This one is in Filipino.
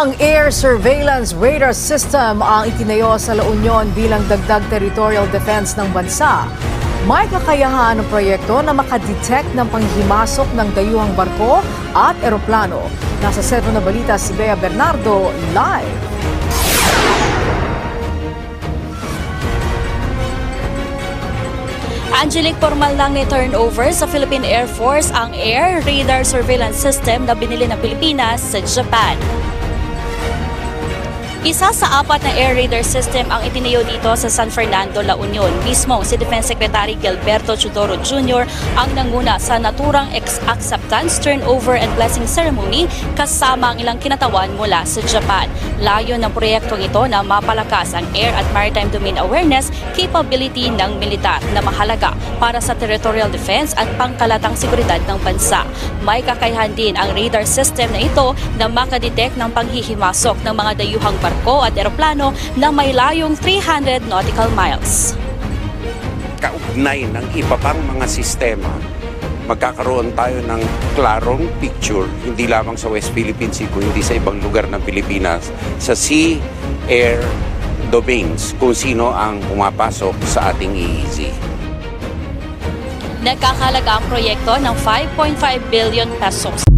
Isang air surveillance radar system ang itinayo sa La Union bilang dagdag territorial defense ng bansa. May kakayahan ng proyekto na makadetect ng panghimasok ng dayuhang barko at eroplano. Nasa sentro na balita si Bea Bernardo live. Angelic, formal lang ni turnover sa Philippine Air Force ang Air Radar Surveillance System na binili ng Pilipinas sa Japan. Isa sa apat na air radar system ang itinayo dito sa San Fernando, La Union. Mismo si Defense Secretary Gilberto Chudoro Jr. ang nanguna sa naturang acceptance, turnover and blessing ceremony kasama ang ilang kinatawan mula sa Japan. Layo ng proyektong ito na mapalakas ang air at maritime domain awareness capability ng militar na mahalaga para sa territorial defense at pangkalatang seguridad ng bansa. May kakayahan din ang radar system na ito na makadetect ng panghihimasok ng mga dayuhang barko at eroplano na may layong 300 nautical miles. kaugnay ng iba pang mga sistema, magkakaroon tayo ng klarong picture, hindi lamang sa West Philippine Sea, kundi sa ibang lugar ng Pilipinas, sa sea, air, domains, kung sino ang pumapasok sa ating EEZ. Nagkakalaga ang proyekto ng 5.5 billion pesos.